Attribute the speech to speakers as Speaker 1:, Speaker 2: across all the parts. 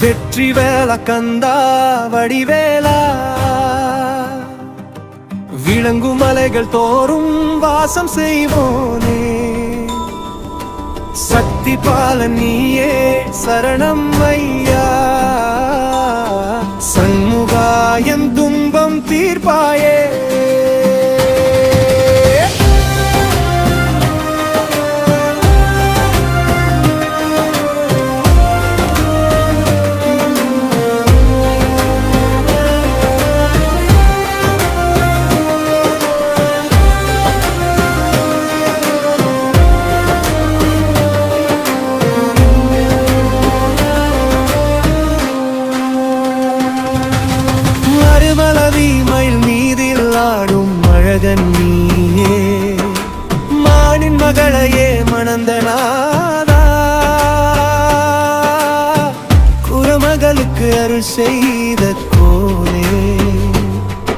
Speaker 1: வெற்றி வேல கந்தா வடிவேலா விளங்கு மலைகள் தோறும் வாசம் செய்வோனே. சக்தி பால நீயே சரணம் ஐயா மறுமலவி மயில் மீதில் ஆடும் அழகன் நீயே. மானின் மகளையே மணந்தனாதா குரமகளுக்கு அருள் செய்த கோலே.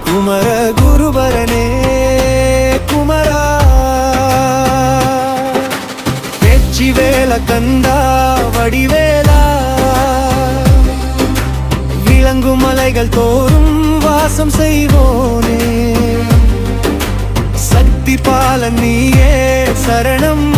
Speaker 1: குமர குருபரனே குமரா. வெற்றி வேல கந்தா வடிவேலா. விளங்கும் மலைகள் தோறும் வாசம் செய்வோனே. சக்தி பாலன் நீயே சரணம்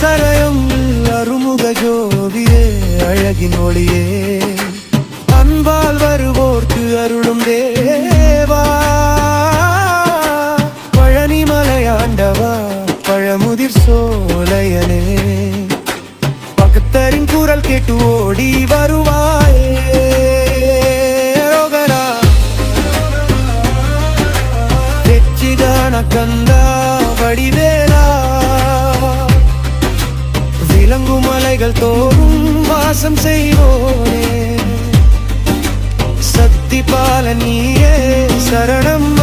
Speaker 1: சரயம் அருமுக ஜோதியே அழகின் ஒளியே. அன்பால் வருவோர்க்கு அருளும் தேவா. பழனி மலையாண்டவா பழமுதிர் சோலையனே. பக்தரின் குரல் கேட்டு ஓடி வருவாயே. கந்தா வடிவே மலைகள் தோறும் வாசம் செய்வோனே. சக்தி பால நீயே சரணம்